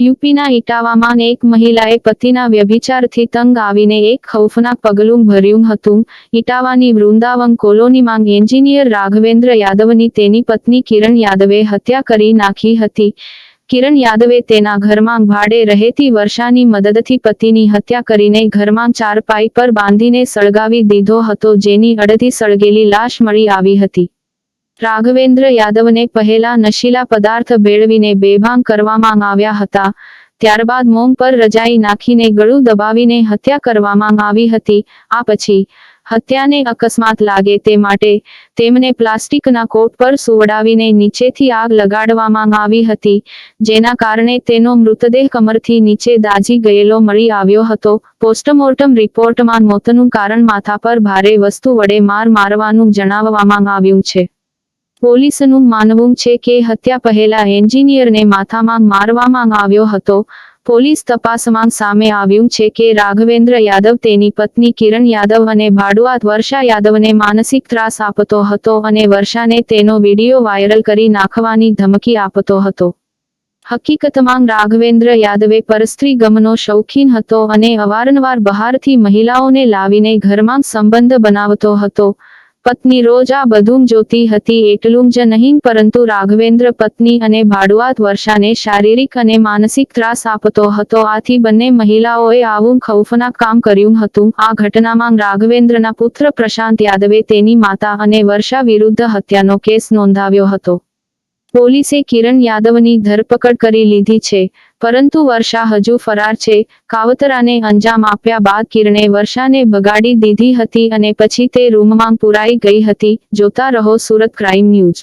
યુપીના ઇટાવામાં એક મહિલાએ પતિના વ્યભિચારથી તંગ આવીને એક ખૌફનાક પગલું ભર્યું હતું. ઇટાવાની વૃંદાવન કોલોનીમાં એન્જિનિયર રાઘવેન્દ્ર યાદવની તેની પત્ની કિરણ યાદવે હત્યા કરી નાખી હતી. કિરણ યાદવે તેના ઘરમાં ભાડે રહેતી વર્ષાની મદદથી પતિની હત્યા કરીને ઘરમાં ચારપાઈ પર બાંધીને સળગાવી દીધો હતો, જેની અડધી સળગેલી લાશ મળી આવી હતી. રાઘવેન્દ્ર યાદવને પહેલા નશીલા પદાર્થ ભેળવીને બેભાંગ કરવામાં આવ્યા હતા, ત્યારબાદ મોંગ પર રજાઈ નાખીને ગળું દબાવીને હત્યા કરવામાં આવી હતી, આ પછી હત્યાને અકસ્માત લાગે તે માટે તેમને પ્લાસ્ટિકના કોટ પર સુવડાવીને નીચેથી આગ લગાડવામાં આવી હતી, જેના કારણે તેનો મૃતદેહ કમરથી નીચે દાઝી ગયેલો મળી આવ્યો હતો. પોસ્ટમોર્ટમ રિપોર્ટમાં મોતનું કારણ માથા પર ભારે વસ્તુ વડે માર મારવાનું જણાવવામાં આવ્યું છે. પોલીસનું માનવું છે કે હત્યા પહેલા એન્જિનિયરને માથામાં મારવામાં આવ્યો હતો. પોલીસ તપાસમાં સામે આવ્યું છે કે રાઘવેન્દ્ર યાદવ તેની પત્ની કિરણ યાદવ અને ભાડુઆત વર્ષા યાદવને માનસિક ત્રાસ આપતો હતો અને વર્ષાને તેનો વીડિયો વાયરલ કરી નાખવાની ધમકી આપતો હતો. હકીકતમાં રાઘવેન્દ્ર યાદવે પરસ્ત્રી ગમનો શૌખીન હતો અને અવારનવાર બહારથી મહિલાઓને લાવીને ઘરમાં સંબંધ બનાવતો હતો. પત્ની રોજ આ બધું જોતી હતી, એટલું જ નહીં, પરંતુ રાઘવેન્દ્ર પત્ની અને ભાડુઆત વર્ષાને શારીરિક અને માનસિક ત્રાસ આપતો હતો. આથી બંને મહિલાઓએ આવું ખૌફનાક કામ કર્યું હતું. આ ઘટનામાં રાઘવેન્દ્રના પુત્ર પ્રશાંત યાદવે તેની માતા અને વર્ષા વિરુદ્ધ હત્યાનો કેસ નોંધાવ્યો હતો. પોલીસે કિરણ યાદવની ધરપકડ કરી લીધી છે, પરંતુ વર્ષા હજુ ફરાર છે. કાવતરાને અંજામ આપ્યા બાદ કિરણે વર્ષાને બગાડી દીધી હતી અને પછી તે રૂમમાં પુરાઈ ગઈ હતી. જોતા રહો સુરત ક્રાઇમ ન્યૂઝ.